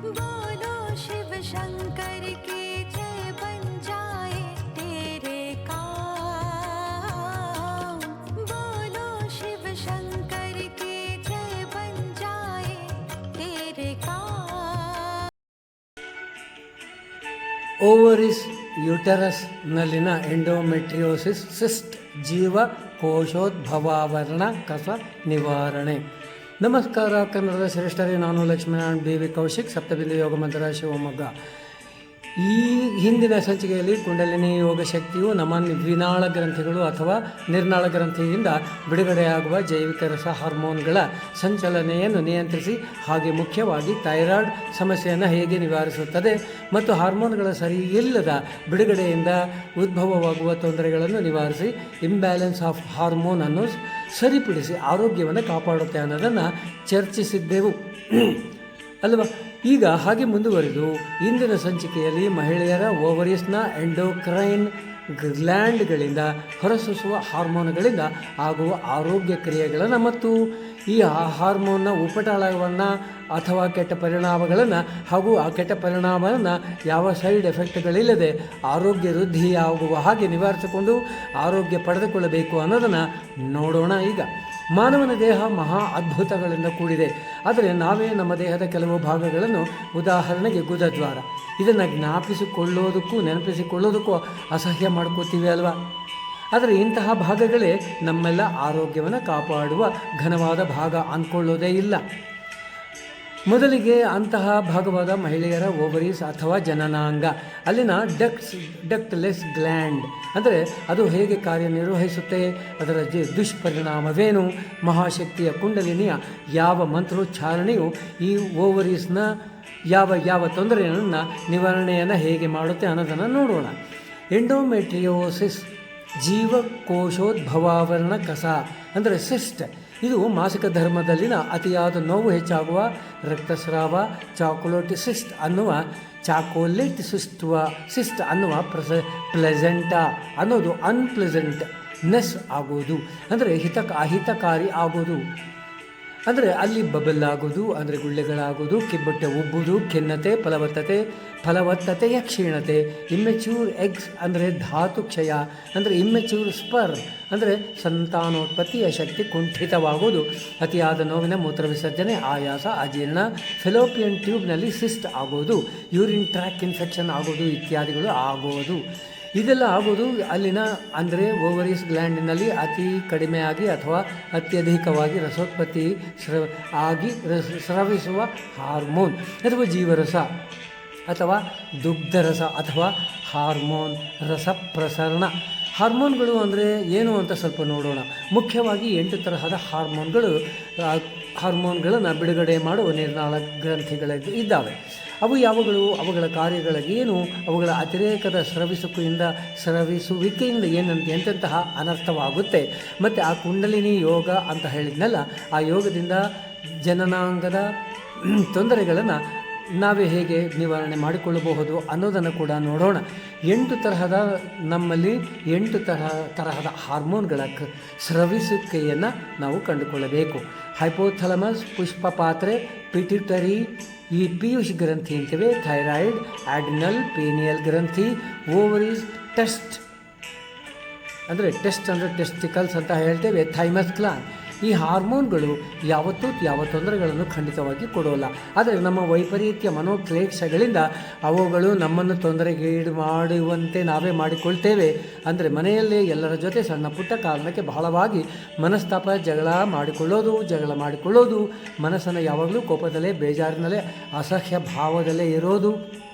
बोलो ओवरिस Nalina endometriosis cyst जीव कोशोद्भवावरण कस निवारणे। ನಮಸ್ಕಾರ, ಕನ್ನಡದ ಶ್ರೇಷ್ಠರೇ, ನಾನು ಲಕ್ಷ್ಮೀನಾರಾಯಣ್ ಬಿ ವಿ. ಕೌಶಿಕ್, ಸಪ್ತಬಿಂದು ಯೋಗ ಮಂದಿರ ಶಿವಮೊಗ್ಗ. ಈ ಹಿಂದಿನ ಸಂಚಿಕೆಯಲ್ಲಿ ಕುಂಡಲಿನಿ ಯೋಗ ಶಕ್ತಿಯು ನಮ್ಮ ವಿನಾಳ ಗ್ರಂಥಿಗಳು ಅಥವಾ ನಿರ್ನಾಳ ಗ್ರಂಥಿಯಿಂದ ಬಿಡುಗಡೆಯಾಗುವ ಜೈವಿಕ ರಸ ಹಾರ್ಮೋನ್ಗಳ ಸಂಚಲನೆಯನ್ನು ನಿಯಂತ್ರಿಸಿ, ಹಾಗೆ ಮುಖ್ಯವಾಗಿ ಥೈರಾಯ್ಡ್ ಸಮಸ್ಯೆಯನ್ನು ಹೇಗೆ ನಿವಾರಿಸುತ್ತದೆ ಮತ್ತು ಹಾರ್ಮೋನ್ಗಳ ಸರಿಯಿಲ್ಲದ ಬಿಡುಗಡೆಯಿಂದ ಉದ್ಭವವಾಗುವ ತೊಂದರೆಗಳನ್ನು ನಿವಾರಿಸಿ ಇಂಬ್ಯಾಲೆನ್ಸ್ ಆಫ್ ಹಾರ್ಮೋನ್ ಅನ್ನು ಸರಿಪಡಿಸಿ ಆರೋಗ್ಯವನ್ನು ಕಾಪಾಡುತ್ತೆ ಅನ್ನೋದನ್ನು ಚರ್ಚಿಸಿದ್ದೆವು. ಅಲ್ವಾ? ಈಗ ಹಾಗೆ ಮುಂದುವರಿದು ಇಂದಿನ ಸಂಚಿಕೆಯಲ್ಲಿ ಮಹಿಳೆಯರ ಓವರಿಸ್ನ ಎಂಡೋಕ್ರೈನ್ ಗ್ಲ್ಯಾಂಡ್ಗಳಿಂದ ಹೊರಸೂಸುವ ಹಾರ್ಮೋನ್ಗಳಿಂದ ಆಗುವ ಆರೋಗ್ಯ ಕ್ರಿಯೆಗಳನ್ನು ಮತ್ತು ಈ ಆ ಹಾರ್ಮೋನ್ನ ಉಪಟಳವನ್ನು ಅಥವಾ ಕೆಟ್ಟ ಪರಿಣಾಮಗಳನ್ನು ಹಾಗೂ ಆ ಕೆಟ್ಟ ಪರಿಣಾಮವನ್ನು ಯಾವ ಸೈಡ್ ಎಫೆಕ್ಟ್ಗಳಿಲ್ಲದೆ ಆರೋಗ್ಯ ವೃದ್ಧಿಯಾಗುವ ಹಾಗೆ ನಿವಾರಿಸಿಕೊಂಡು ಆರೋಗ್ಯ ಪಡೆದುಕೊಳ್ಳಬೇಕು ಅನ್ನೋದನ್ನು ನೋಡೋಣ ಈಗ. ಮಾನವನ ದೇಹ ಮಹಾ ಅದ್ಭುತಗಳಿಂದ ಕೂಡಿದೆ. ಆದರೆ ನಾವೇ ನಮ್ಮ ದೇಹದ ಕೆಲವು ಭಾಗಗಳನ್ನು ಉದಾಹರಣೆಗೆ ಗುದದ್ವಾರ. ಇದನ್ನು ಜ್ಞಾಪಿಸಿಕೊಳ್ಳೋದಕ್ಕೂ ನೆನಪಿಸಿಕೊಳ್ಳೋದಕ್ಕೂ ಅಸಹ್ಯ ಮಾಡ್ಕೋತೀವಿ ಅಲ್ವಾ? ಆದರೆ ಇಂತಹ ಭಾಗಗಳೇ ನಮ್ಮೆಲ್ಲ ಆರೋಗ್ಯವನ್ನು ಕಾಪಾಡುವ ಘನವಾದ ಭಾಗ ಅಂದ್ಕೊಳ್ಳೋದೇ ಇಲ್ಲ. ಮೊದಲಿಗೆ ಅಂತಹ ಭಾಗವಾದ ಮಹಿಳೆಯರ ಓವರೀಸ್ ಅಥವಾ ಜನನಾಂಗ, ಅಲ್ಲಿನ ಡಕ್ಟ್ಸ್, ಡಕ್ಟ್ಲೆಸ್ ಗ್ಲ್ಯಾಂಡ್. ಅಂದರೆ ಅದು ಹೇಗೆ ಕಾರ್ಯನಿರ್ವಹಿಸುತ್ತೆ, ಅದರ ಜ ದುಷ್ಪರಿಣಾಮವೇನು, ಮಹಾಶಕ್ತಿಯ ಕುಂಡಲಿನಿಯ ಯಾವ ಮಂತ್ರೋಚ್ಚಾರಣೆಯು ಈ ಓವರೀಸ್ನ ಯಾವ ಯಾವ ತೊಂದರೆಯನ್ನು, ನಿವಾರಣೆಯನ್ನು ಹೇಗೆ ಮಾಡುತ್ತೆ ಅನ್ನೋದನ್ನು ನೋಡೋಣ. ಎಂಡೋಮೆಟ್ರಿಯೋಸಿಸ್ ಜೀವಕೋಶೋದ್ಭವಾವರಣ ಕಸ, ಅಂದರೆ ಸಿಸ್ಟ್. ಇದು ಮಾಸಿಕ ಧರ್ಮದಲ್ಲಿನ ಅತಿಯಾದ ನೋವು ಹೆಚ್ಚಾಗುವ ರಕ್ತಸ್ರಾವ ಚಾಕೊಲೇಟ್ ಸಿಸ್ಟ್ ಅನ್ನುವ ಚಾಕೋಲೇಟ್ ಸಿಸ್ಟುವ ಸಿಸ್ಟ್ ಅನ್ನುವ ಪ್ರಸ, ಪ್ಲೆಸೆಂಟಾ ಅನ್ನೋದು ಅನ್ಪ್ಲೆಸೆಂಟ್ ನೆಸ್ ಆಗೋದು. ಅಂದರೆ ಹಿತಕ, ಅಹಿತಕಾರಿ ಆಗೋದು. ಅಂದರೆ ಅಲ್ಲಿ ಬಬಲ್ ಆಗೋದು ಅಂದರೆ ಗುಳ್ಳೆಗಳಾಗೋದು ಕಿಬ್ಬೊಟ್ಟೆ ಉಬ್ಬುದು ಖಿನ್ನತೆ, ಫಲವತ್ತತೆ, ಫಲವತ್ತತೆಯ ಕ್ಷೀಣತೆ ಇಮ್ಮೆಚ್ಯೂರ್ ಎಗ್ಸ್ ಅಂದರೆ ಧಾತು ಕ್ಷಯ, ಅಂದರೆ ಇಮ್ಮೆಚ್ಯೂರ್ ಸ್ಪರ್ ಅಂದರೆ ಸಂತಾನೋತ್ಪತ್ತಿಯ ಶಕ್ತಿ ಕುಂಠಿತವಾಗುವುದು ಅತಿಯಾದ ನೋವಿನ ಮೂತ್ರ ವಿಸರ್ಜನೆ, ಆಯಾಸ, ಅಜೀರ್ಣ ಫೆಲೋಪಿಯನ್ ಟ್ಯೂಬ್ನಲ್ಲಿ ಸಿಸ್ಟ್ ಆಗೋದು. ಯೂರಿನ್ ಟ್ರ್ಯಾಕ್ ಇನ್ಫೆಕ್ಷನ್ ಆಗೋದು ಇತ್ಯಾದಿಗಳು ಆಗೋದು. ಇದೆಲ್ಲ ಆಗೋದು ಅಲ್ಲಿನ, ಅಂದರೆ ಓವರೀಸ್ ಗ್ಲ್ಯಾಂಡಿನಲ್ಲಿ ಅತಿ ಕಡಿಮೆಯಾಗಿ ಅಥವಾ ಅತ್ಯಧಿಕವಾಗಿ ರಸೋತ್ಪತ್ತಿ ಸ್ರ ಆಗಿ ರಸ, ಸ್ರವಿಸುವ ಹಾರ್ಮೋನ್ ಅಥವಾ ಜೀವರಸ ಅಥವಾ ದುಗ್ಧರಸ ಅಥವಾ ಹಾರ್ಮೋನ್ ರಸ ಪ್ರಸರಣ ಹಾರ್ಮೋನ್ಗಳು ಅಂದರೆ ಏನು ಅಂತ ಸ್ವಲ್ಪ ನೋಡೋಣ. ಮುಖ್ಯವಾಗಿ ಎಂಟು ತರಹದ ಹಾರ್ಮೋನ್ಗಳು ಹಾರ್ಮೋನ್ಗಳನ್ನು ಬಿಡುಗಡೆ ಮಾಡುವ ನಿರ್ನಾಳ ಗ್ರಂಥಿಗಳ ಇದ್ದಾವೆ. ಅವು ಯಾವಗಳು? ಅವುಗಳ ಕಾರ್ಯಗಳಿಗೇನು ಅವುಗಳ ಅತಿರೇಕದ ಸ್ರವಿಸುವಿಕೆಯಿಂದ ಸ್ರವಿಸುವಿಕೆಯಿಂದ ಏನಂತ, ಎಂತೆಂತಹ ಅನರ್ಥವಾಗುತ್ತೆ? ಮತ್ತು ಆ ಕುಂಡಲಿನಿ ಯೋಗ ಅಂತ ಹೇಳಿದ್ನಲ್ಲ, ಆ ಯೋಗದಿಂದ ಜನನಾಂಗದ ತೊಂದರೆಗಳನ್ನು ನಾವೇ ಹೇಗೆ ನಿವಾರಣೆ ಮಾಡಿಕೊಳ್ಳಬಹುದು ಅನ್ನೋದನ್ನು ಕೂಡ ನೋಡೋಣ. ಎಂಟು ತರಹದ ನಮ್ಮಲ್ಲಿ ಎಂಟು ತರಹ, ತರಹದ ಹಾರ್ಮೋನ್ಗಳ ಸ್ರವಿಸುವಿಕೆಯನ್ನು ನಾವು ಕಂಡುಕೊಳ್ಳಬೇಕು. ಹೈಪೋಥಲಮಸ್, ಪುಷ್ಪಪಾತ್ರೆ, ಪಿಟ್ಯುಟರಿ, ಈ ಪಿಯೂಷ್ ಗ್ರಂಥಿ ಅಂತಿವೆ, ಥೈರಾಯ್ಡ್ ಆಡಿನಲ್ ಪೀನಿಯಲ್ ಗ್ರಂಥಿ, ಓವರೀಸ್, ಟೆಸ್ಟ್. ಅಂದರೆ ಟೆಸ್ಟ್ ಅಂದರೆ ಟೆಸ್ಟಿಕಲ್ಸ್ ಅಂತ ಹೇಳ್ತೇವೆ, ಥೈಮಸ್ ಕ್ಲಾನ್. ಈ ಹಾರ್ಮೋನ್ಗಳು ಯಾವತ್ತೂ ಯಾವ ತೊಂದರೆಗಳನ್ನು ಖಂಡಿತವಾಗಿ ಕೊಡೋಲ್ಲ. ಆದರೆ ನಮ್ಮ ವೈಪರೀತ್ಯ ಮನೋಕ್ಲೇಶಗಳಿಂದ ಅವುಗಳು ನಮ್ಮನ್ನು ತೊಂದರೆಗೀಡು ಮಾಡುವಂತೆ ನಾವೇ ಮಾಡಿಕೊಳ್ತೇವೆ. ಅಂದರೆ ಮನೆಯಲ್ಲೇ ಎಲ್ಲರ ಜೊತೆ ಸಣ್ಣ ಪುಟ್ಟ ಕಾರಣಕ್ಕೆ ಬಹಳವಾಗಿ ಮನಸ್ತಾಪ, ಜಗಳ ಮಾಡಿಕೊಳ್ಳೋದು ಜಗಳ ಮಾಡಿಕೊಳ್ಳೋದು, ಮನಸ್ಸನ್ನು ಯಾವಾಗಲೂ ಕೋಪದಲ್ಲೇ, ಬೇಜಾರಿನಲ್ಲೇ, ಅಸಹ್ಯ ಭಾವದಲ್ಲೇ ಇರೋದು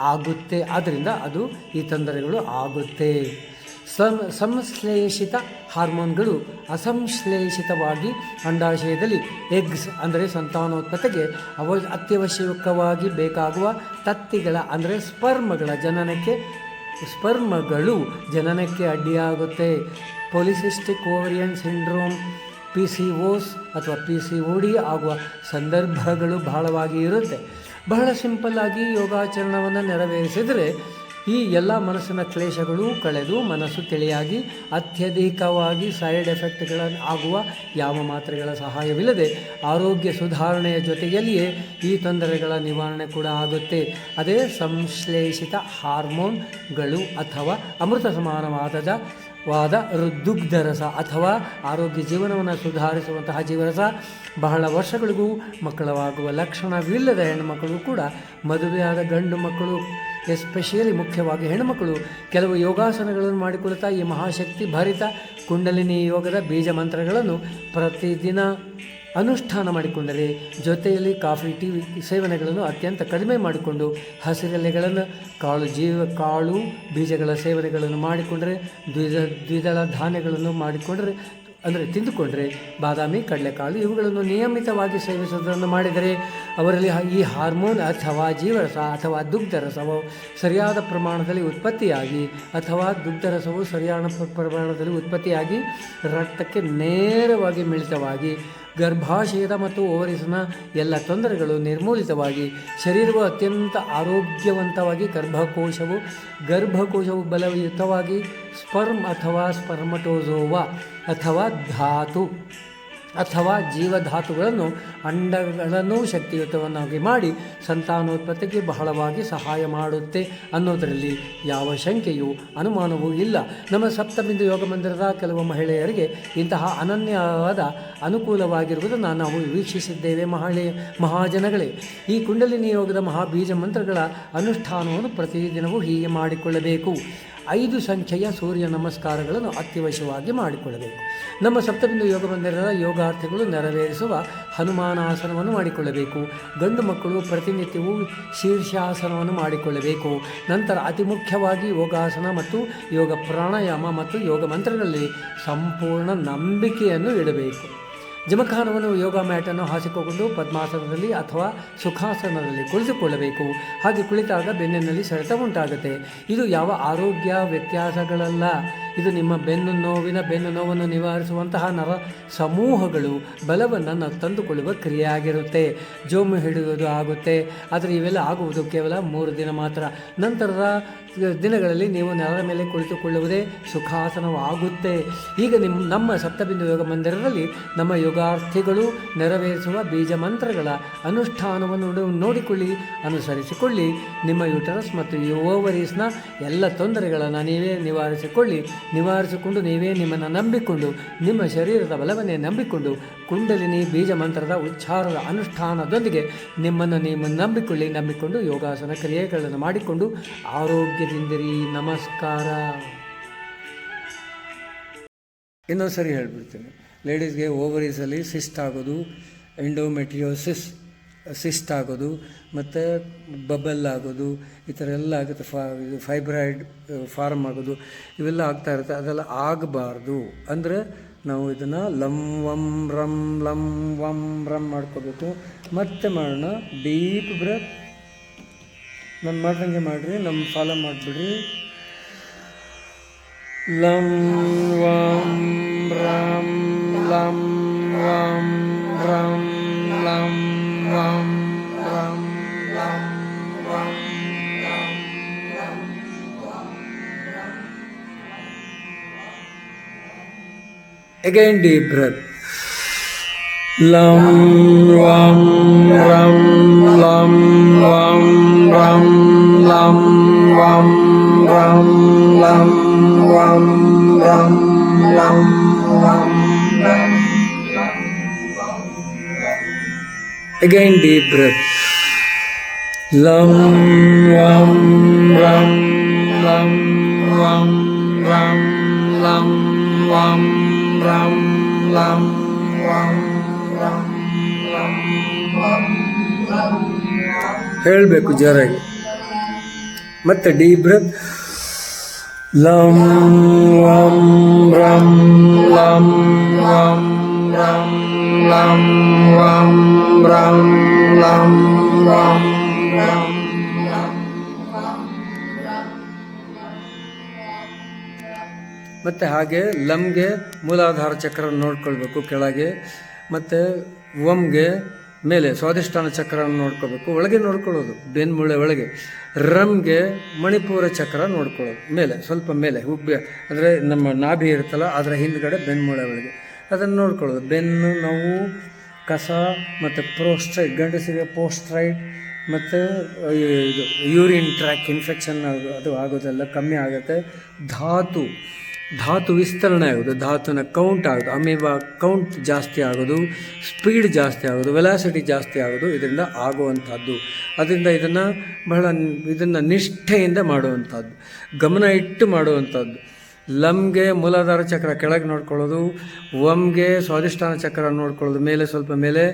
ಆಗುತ್ತೆ. ಆದ್ದರಿಂದ ಅದು ಈ ತೊಂದರೆಗಳು ಆಗುತ್ತೆ. ಸಂ, ಸಂಶ್ಲೇಷಿತ ಹಾರ್ಮೋನ್ಗಳು ಅಸಂಶ್ಲೇಷಿತವಾಗಿ ಅಂಡಾಶಯದಲ್ಲಿ ಎಗ್ಸ್ ಅಂದರೆ ಸಂತಾನೋತ್ಪತ್ತಿಗೆ ಅವ, ಅತ್ಯವಶ್ಯಕವಾಗಿ ಬೇಕಾಗುವ ತತ್ತಿಗಳ ಅಂದರೆ ಸ್ಪರ್ಮಗಳ ಜನನಕ್ಕೆ, ಸ್ಪರ್ಮಗಳು ಜನನಕ್ಕೆ ಅಡ್ಡಿಯಾಗುತ್ತೆ. Polycystic ovarian syndrome, P C O S ಅಥವಾ ಪಿ ಸಿ ಓ ಡಿ ಆಗುವ ಸಂದರ್ಭಗಳು ಬಹಳವಾಗಿ ಇರುತ್ತೆ. ಬಹಳ ಸಿಂಪಲ್ಲಾಗಿ ಯೋಗಾಚರಣವನ್ನು ನೆರವೇರಿಸಿದರೆ ಈ ಎಲ್ಲ ಮನಸ್ಸಿನ ಕ್ಲೇಶಗಳು ಕಳೆದು ಮನಸ್ಸು ತಿಳಿಯಾಗಿ ಅತ್ಯಧಿಕವಾಗಿ ಸೈಡ್ ಎಫೆಕ್ಟ್ಗಳ ಆಗುವ ಯಾವ ಮಾತ್ರೆಗಳ ಸಹಾಯವಿಲ್ಲದೆ ಆರೋಗ್ಯ ಸುಧಾರಣೆಯ ಜೊತೆಯಲ್ಲಿಯೇ ಈ ತೊಂದರೆಗಳ ನಿವಾರಣೆ ಕೂಡ ಆಗುತ್ತೆ. ಅದೇ ಸಂಶ್ಲೇಷಿತ ಹಾರ್ಮೋನ್ಗಳು ಅಥವಾ ಅಮೃತ ಸಮಾನವಾದ ವಾದ ದುಗ್ಧರಸ ಅಥವಾ ಆರೋಗ್ಯ ಜೀವನವನ್ನು ಸುಧಾರಿಸುವಂತಹ ಜೀವರಸ. ಬಹಳ ವರ್ಷಗಳಿಗೂ ಮಕ್ಕಳವಾಗುವ ಲಕ್ಷಣವಿಲ್ಲದ ಹೆಣ್ಣುಮಕ್ಕಳು ಕೂಡ ಮದುವೆಯಾದ ಗಂಡು ಮಕ್ಕಳು ಎಸ್ಪೆಷಲಿ ಮುಖ್ಯವಾಗಿ ಹೆಣ್ಣುಮಕ್ಕಳು ಕೆಲವು ಯೋಗಾಸನಗಳನ್ನು ಮಾಡಿಕೊಳ್ತಾ ಈ ಮಹಾಶಕ್ತಿ ಭರಿತ ಕುಂಡಲಿನಿ ಯೋಗದ ಬೀಜ ಮಂತ್ರಗಳನ್ನು ಪ್ರತಿದಿನ ಅನುಷ್ಠಾನ ಮಾಡಿಕೊಂಡರೆ ಜೊತೆಯಲ್ಲಿ ಕಾಫಿ, ಟೀ ಸೇವನೆಗಳನ್ನು ಅತ್ಯಂತ ಕಡಿಮೆ ಮಾಡಿಕೊಂಡು ಹಸಿರೆಲೆಗಳನ್ನು ಕಾಳು ಜೀವ, ಕಾಳು ಬೀಜಗಳ ಸೇವನೆಗಳನ್ನು ಮಾಡಿಕೊಂಡರೆ ದ್ವಿದ ದ್ವಿದಳ ಧಾನ್ಯಗಳನ್ನು ಮಾಡಿಕೊಂಡರೆ ಅಂದರೆ ತಿಂದುಕೊಂಡರೆ ಬಾದಾಮಿ, ಕಡಲೆಕಾಳು ಇವುಗಳನ್ನು ನಿಯಮಿತವಾಗಿ ಸೇವಿಸುವುದನ್ನು ಮಾಡಿದರೆ ಅವರಲ್ಲಿ ಈ ಹಾರ್ಮೋನ್ ಅಥವಾ ಜೀವರಸ ಅಥವಾ ದುಗ್ಧರಸವು ಸರಿಯಾದ ಪ್ರಮಾಣದಲ್ಲಿ ಉತ್ಪತ್ತಿಯಾಗಿ ಅಥವಾ ದುಗ್ಧರಸವು ಸರಿಯಾದ ಪ್ರಮಾಣದಲ್ಲಿ ಉತ್ಪತ್ತಿಯಾಗಿ ರಕ್ತಕ್ಕೆ ನೇರವಾಗಿ ಮಿಳಿತವಾಗಿ ಗರ್ಭಾಶಯದ ಮತ್ತು ಓವರಿಸ್ನ ಎಲ್ಲ ತೊಂದರೆಗಳು ನಿರ್ಮೂಲಿತವಾಗಿ ಶರೀರವು ಅತ್ಯಂತ ಆರೋಗ್ಯವಂತವಾಗಿ ಗರ್ಭಕೋಶವು ಗರ್ಭಕೋಶವು ಬಲಯುತವಾಗಿ ಸ್ಪರ್ಮ್ ಅಥವಾ ಸ್ಪರ್ಮಟೋಝೋವಾ ಅಥವಾ ಧಾತು. ಅಥವಾ ಜೀವಧಾತುಗಳನ್ನು, ಅಂಡಗಳನ್ನು ಶಕ್ತಿಯುತವನ್ನಾಗಿ ಮಾಡಿ ಸಂತಾನೋತ್ಪತ್ತಿಗೆ ಬಹಳವಾಗಿ ಸಹಾಯ ಮಾಡುತ್ತೆ ಅನ್ನೋದರಲ್ಲಿ ಯಾವ ಶಂಕೆಯೂ ಅನುಮಾನವೂ ಇಲ್ಲ. ನಮ್ಮ ಸಪ್ತಬಿಂದು ಯೋಗ ಮಂದಿರದ ಕೆಲವು ಮಹಿಳೆಯರಿಗೆ ಇಂತಹ ಅನನ್ಯವಾದ ಅನುಕೂಲವಾಗಿರುವುದನ್ನು ನಾವು ವೀಕ್ಷಿಸಿದ್ದೇವೆ ಮಹಳೆ, ಮಹಾಜನಗಳೇ. ಈ ಕುಂಡಲಿನಿ ಯೋಗದ ಮಹಾಬೀಜ ಮಂತ್ರಗಳ ಅನುಷ್ಠಾನವನ್ನು ಪ್ರತಿದಿನವೂ ಹೀಗೆ ಮಾಡಿಕೊಳ್ಳಬೇಕು. ಐದು ಸಂಖ್ಯೆಯ ಸೂರ್ಯ ನಮಸ್ಕಾರಗಳನ್ನು ಅತ್ಯವಶ್ಯವಾಗಿ ಮಾಡಿಕೊಳ್ಳಬೇಕು. ನಮ್ಮ ಸಪ್ತಬಿಂದು ಯೋಗ ಮಂದಿರದ ಯೋಗಾರ್ಥಿಗಳು ನೆರವೇರಿಸುವ ಹನುಮಾನಾಸನವನ್ನು ಮಾಡಿಕೊಳ್ಳಬೇಕು. ಗಂಡು ಮಕ್ಕಳು ಪ್ರತಿನಿತ್ಯವೂ ಶೀರ್ಷಾಸನವನ್ನು ಮಾಡಿಕೊಳ್ಳಬೇಕು. ನಂತರ ಅತಿ ಮುಖ್ಯವಾಗಿ ಯೋಗಾಸನ ಮತ್ತು ಯೋಗ ಪ್ರಾಣಾಯಾಮ ಮತ್ತು ಯೋಗ ಮಂತ್ರಗಳಲ್ಲಿ ಸಂಪೂರ್ಣ ನಂಬಿಕೆಯನ್ನು ಇಡಬೇಕು. ಜಮಖಾನವನ್ನು ಯೋಗ ಮ್ಯಾಟನ್ನು ಹಾಸಿಕೊಂಡು ಪದ್ಮಾಸನದಲ್ಲಿ ಅಥವಾ ಸುಖಾಸನದಲ್ಲಿ ಕುಳಿತುಕೊಳ್ಳಬೇಕು. ಹಾಗೆ ಕುಳಿತಾಗ ಬೆನ್ನಿನಲ್ಲಿ ಸೆಳೆತ ಉಂಟಾಗುತ್ತೆ. ಇದು ಯಾವ ಆರೋಗ್ಯ ವ್ಯತ್ಯಾಸಗಳಲ್ಲ. ಇದು ನಿಮ್ಮ ಬೆನ್ನು ನೋವಿನ ಬೆನ್ನು ನೋವನ್ನು ನಿವಾರಿಸುವಂತಹ ನರ ಸಮೂಹಗಳು ಬಲವನ್ನು ತಂದುಕೊಳ್ಳುವ ಕ್ರಿಯೆಯಾಗಿರುತ್ತೆ. ಜೋಮು ಹಿಡಿಯುವುದು ಆಗುತ್ತೆ. ಆದರೆ ಇವೆಲ್ಲ ಆಗುವುದು ಕೇವಲ ಮೂರು ದಿನ ಮಾತ್ರ. ನಂತರದ ದಿನಗಳಲ್ಲಿ ನೀವು ನೆಲದ ಮೇಲೆ ಕುಳಿತುಕೊಳ್ಳುವುದೇ ಸುಖಾಸನವಾಗುತ್ತೆ ಈಗ ನಿಮ್ಮ ನಮ್ಮ ಸಪ್ತಬಿಂದು ಯೋಗ ಮಂದಿರದಲ್ಲಿ ನಮ್ಮ ಯೋಗಾರ್ಥಿಗಳು ನೆರವೇರಿಸುವ ಬೀಜ ಮಂತ್ರಗಳ ಅನುಷ್ಠಾನವನ್ನು ನೋಡಿಕೊಳ್ಳಿ, ಅನುಸರಿಸಿಕೊಳ್ಳಿ. ನಿಮ್ಮ ಯುಟರಸ್ ಮತ್ತು ಓವರೀಸ್ನ ಎಲ್ಲ ತೊಂದರೆಗಳನ್ನು ನೀವೇ ನಿವಾರಿಸಿಕೊಳ್ಳಿ. ನಿವಾರಿಸಿಕೊಂಡು ನೀವೇ ನಿಮ್ಮನ್ನು ನಂಬಿಕೊಂಡು, ನಿಮ್ಮ ಶರೀರದ ಬಲವನ್ನೇ ನಂಬಿಕೊಂಡು, ಕುಂಡಲಿನಿ ಬೀಜ ಮಂತ್ರದ ಉಚ್ಚಾರದ ಅನುಷ್ಠಾನದೊಂದಿಗೆ ನಿಮ್ಮನ್ನು ನೀವು ನಂಬಿಕೊಳ್ಳಿ, ನಂಬಿಕೊಂಡು ಯೋಗಾಸನ ಕ್ರಿಯೆಗಳನ್ನು ಮಾಡಿಕೊಂಡು ಆರೋಗ್ಯದಿಂದಿರಿ. ನಮಸ್ಕಾರ. ಇನ್ನೊಂದು ಸರಿ ಹೇಳ್ಬಿಡ್ತೀನಿ ಲೇಡೀಸ್ಗೆ ಓವರೀಸಲ್ಲಿ ಸಿಸ್ಟ್ ಆಗೋದು ಎಂಡೋಮೆಟ್ರಿಯೋಸಿಸ್ ಸಿಸ್ಟ್ ಆಗೋದು, ಮತ್ತು ಬಬಲ್ ಆಗೋದು, ಈ ಥರ ಎಲ್ಲ ಆಗುತ್ತೆ. ಫಾ ಫೈಬ್ರಾಯ್ಡ್ ಫಾರ್ಮ್ ಆಗೋದು, ಇವೆಲ್ಲ ಆಗ್ತಾ ಇರುತ್ತೆ. ಅದೆಲ್ಲ ಆಗಬಾರ್ದು. ಅಂದರೆ ನಾವು ಇದನ್ನು ಲಂ, ವಂ, ರಂ, ಲಂ, ವಂ, ರಂ ಮಾಡ್ಕೋಬೇಕು. ಮತ್ತೆ ಮಾಡೋಣ ಡೀಪ್ ಬ್ರೆತ್ ನಾನು ಮಾಡ್ದಂಗೆ ಮಾಡಿರಿ ನಮ್ಮ ಫಾಲೋ ಮಾಡಿಬಿಡ್ರಿ. ಲಂ, ವಂ, ರಂ, ಲಂ Again deep breath. Lam ram ram lam ram ram lam ram ram lam ram ram lam ram ram Again deep breath. Lam ram ram lam ram ram lam ram lam ram ram lam ಹೇಳಬೇಕು ಜೋರಾಗಿ ಮತ್ತೆ deep ಲಂ ವಂ ರಂ ಲಂ ವಂ ರಂ ಲಂ ರಂ ರಂ ಲಂ ಮತ್ತು ಹಾಗೆ ಲಮ್ಗೆ ಮೂಲಾಧಾರ ಚಕ್ರವನ್ನು ನೋಡ್ಕೊಳ್ಬೇಕು ಕೆಳಗೆ, ಮತ್ತು ವಂಗೆ ಮೇಲೆ ಸ್ವಾದಿಷ್ಟಾನ ಚಕ್ರವನ್ನು ನೋಡ್ಕೋಬೇಕು ಒಳಗೆ ನೋಡ್ಕೊಳ್ಳೋದು, ಬೆನ್ಮೂಳೆ ಒಳಗೆ. ರಮ್ಗೆ ಮಣಿಪುರ ಚಕ್ರ ನೋಡ್ಕೊಳ್ಳೋದು, ಮೇಲೆ, ಸ್ವಲ್ಪ ಮೇಲೆ ಹುಬ್ಬೆ ಅಂದರೆ ನಮ್ಮ ನಾಭಿ ಇರುತ್ತಲ್ಲ, ಅದರ ಹಿಂದ್ಗಡೆ ಬೆನ್ಮೂಳೆ ಒಳಗೆ. ಅದನ್ನು ನೋಡ್ಕೊಳ್ಳೋದು, ಬೆನ್ನು, ನೋವು, ಕಸ, ಮತ್ತು ಪ್ರೋಸ್ಟ್ರೈಟ್, ಗಂಡಸಿಗೆ ಪೋಸ್ಟ್ರೈಟ್ ಮತ್ತು ಇದು, ಯೂರಿನ್ ಟ್ರ್ಯಾಕ್ ಇನ್ಫೆಕ್ಷನ್ ಅದು ಆಗೋದೆಲ್ಲ ಕಮ್ಮಿ ಆಗುತ್ತೆ. ಧಾತು. ಧಾತು ವಿಸ್ತರಣೆ ಆಗೋದು, ಧಾತುನ ಕೌಂಟ್ ಆಗೋದು, ಅಮೀಬಾ ಕೌಂಟ್ ಜಾಸ್ತಿ ಆಗೋದು ಸ್ಪೀಡ್ ಜಾಸ್ತಿ ಆಗೋದು ವೆಲಾಸಿಟಿ ಜಾಸ್ತಿ ಆಗೋದು ಇದರಿಂದ ಆಗುವಂಥದ್ದು. ಅದರಿಂದ ಇದನ್ನು ಬಹಳ ಇದನ್ನು ನಿಷ್ಠೆಯಿಂದ ಮಾಡುವಂಥದ್ದು, ಗಮನ ಇಟ್ಟು ಮಾಡುವಂಥದ್ದು. ಲಮ್ಗೆ ಮೂಲಾಧಾರ ಚಕ್ರ ಕೆಳಗೆ ನೋಡ್ಕೊಳ್ಳೋದು, ವಮ್ಗೆ ಸ್ವಾಧಿಷ್ಠಾನ ಚಕ್ರ ನೋಡ್ಕೊಳ್ಳೋದು, ಮೇಲೆ ಸ್ವಲ್ಪ ಮೇಲೆ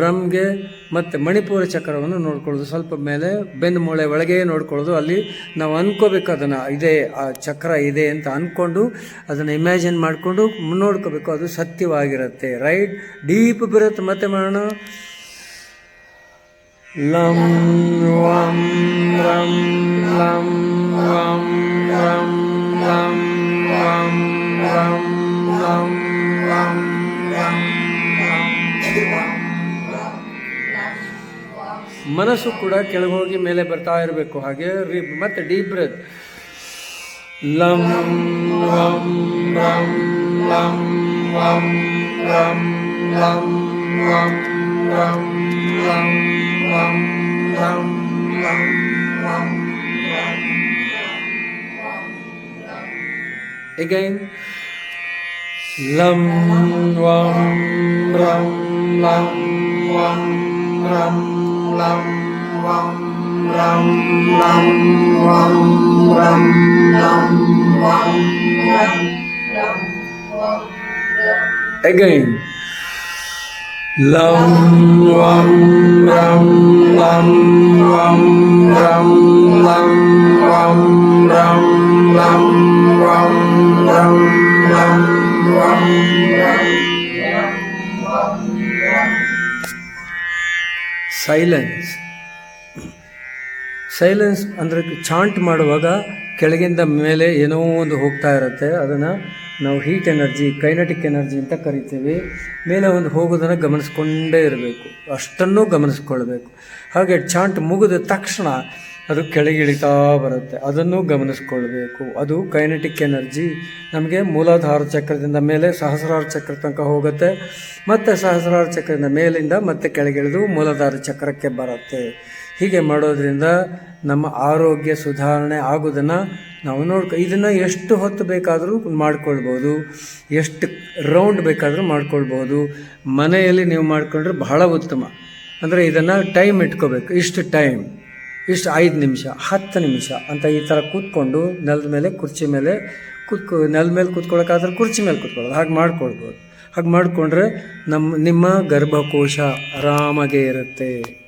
ರಮ್ಗೆ ಮತ್ತು ಮಣಿಪುರ ಚಕ್ರವನ್ನು ನೋಡ್ಕೊಳ್ಳೋದು, ಸ್ವಲ್ಪ ಮೇಲೆ ಬೆನ್ನು ಮೂಳೆ ಒಳಗೆ ನೋಡ್ಕೊಳ್ಳೋದು. ಅಲ್ಲಿ ನಾವು ಅಂದ್ಕೋಬೇಕು ಅದನ್ನು, ಇದೆ, ಆ ಚಕ್ರ ಇದೆ ಅಂತ ಅಂದ್ಕೊಂಡು ಅದನ್ನು ಇಮ್ಯಾಜಿನ್ ಮಾಡಿಕೊಂಡು ನೋಡ್ಕೋಬೇಕು, ಅದು ಸತ್ಯವಾಗಿರುತ್ತೆ ರೈಟ್ ಡೀಪ್ ಬರುತ್ತೆ ಮತ್ತೆ ಮಾಡೋಣ. ಲಂ ವಂ ರಂ ಲಂ ವಂ ರಂ ಲಂ ಮನಸ್ಸು ಕೂಡ ಕೆಳಗೋಗಿ ಮೇಲೆ ಬರ್ತಾ ಇರಬೇಕು ಹಾಗೆ ರಿ ಮತ್ತೆ ಡೀಪ್ ಬ್ರೆತ್ ಲಂ ವಂ ಲಂ ಲಂ ವಂ ಲಂ ಲಂ ಲಂ ಲಂ ಲಂ ವಂ ಲಂ ಲಂ ವಂ Again. Lam wam ram, lam wam ram, lam wam ram, lam wam ram, lam wam ram, Again. Lam wam ram, lam wam ram, lam wam ram lam wam ram, lam wam silence silence ಅಂದರೆ chant ಮಾಡುವಾಗ ಕೆಳಗಿಂದ ಮೇಲೆ ಏನೋ ಒಂದು ಹೋಗ್ತಾ ಇರುತ್ತೆ. ಅದನ್ನು ನಾವು ಹೀಟ್ ಎನರ್ಜಿ ಕೈನಟಿಕ್ ಎನರ್ಜಿ ಅಂತ ಕರಿತೀವಿ. ಮೇಲೆ ಒಂದು ಹೋಗೋದನ್ನು ಗಮನಿಸ್ಕೊಂಡೇ ಇರಬೇಕು. ಅಷ್ಟನ್ನು ಗಮನಿಸ್ಕೊಳ್ಬೇಕು. ಹಾಗೆ ಚಾಂಟ್ ಮುಗಿದ ತಕ್ಷಣ ಅದು ಕೆಳಗಿಳಿತಾ ಬರುತ್ತೆ. ಅದನ್ನು ಗಮನಿಸ್ಕೊಳ್ಬೇಕು. ಅದು ಕೈನೆಟಿಕ್ ಎನರ್ಜಿ ನಮಗೆ ಮೂಲಾಧಾರ ಚಕ್ರದಿಂದ ಮೇಲೆ ಸಹಸ್ರಾರ ಚಕ್ರ ತನಕ ಹೋಗುತ್ತೆ. ಮತ್ತು ಸಹಸ್ರಾರ ಚಕ್ರದಿಂದ ಮೇಲಿಂದ ಮತ್ತೆ ಕೆಳಗಿಳಿದು ಮೂಲಾಧಾರ ಚಕ್ರಕ್ಕೆ ಬರುತ್ತೆ. ಹೀಗೆ ಮಾಡೋದ್ರಿಂದ ನಮ್ಮ ಆರೋಗ್ಯ ಸುಧಾರಣೆ ಆಗೋದನ್ನು ನಾವು ನೋಡ್ಕೊ, ಇದನ್ನು ಎಷ್ಟು ಹೊತ್ತು ಬೇಕಾದರೂ ಮಾಡ್ಕೊಳ್ಬೋದು. ಎಷ್ಟು ರೌಂಡ್ ಬೇಕಾದರೂ ಮಾಡ್ಕೊಳ್ಬೋದು. ಮನೆಯಲ್ಲಿ ನೀವು ಮಾಡಿಕೊಂಡ್ರೆ ಬಹಳ ಉತ್ತಮ. ಅಂದರೆ ಇದನ್ನು ಟೈಮ್ ಇಟ್ಕೋಬೇಕು. ಇಷ್ಟು ಟೈಮ್ ಇಷ್ಟು ಐದು ನಿಮಿಷ, ಹತ್ತು ನಿಮಿಷ ಅಂತ ಈ ಥರ ಕೂತ್ಕೊಂಡು ನೆಲದ ಮೇಲೆ, ಕುರ್ಚಿ ಮೇಲೆ ಕೂತ್ಕೊ, ನೆಲದ ಮೇಲೆ ಕೂತ್ಕೊಳ್ಳೋಕ್ಕಾದ್ರೆ ಕುರ್ಚಿ ಮೇಲೆ ಕೂತ್ಕೊಳ್ಳೋದು, ಹಾಗೆ ಮಾಡ್ಕೊಳ್ಬೋದು. ಹಾಗೆ ಮಾಡಿಕೊಂಡ್ರೆ ನಮ್ಮ, ನಿಮ್ಮ ಗರ್ಭಕೋಶ ಆರಾಮಾಗೇ ಇರುತ್ತೆ.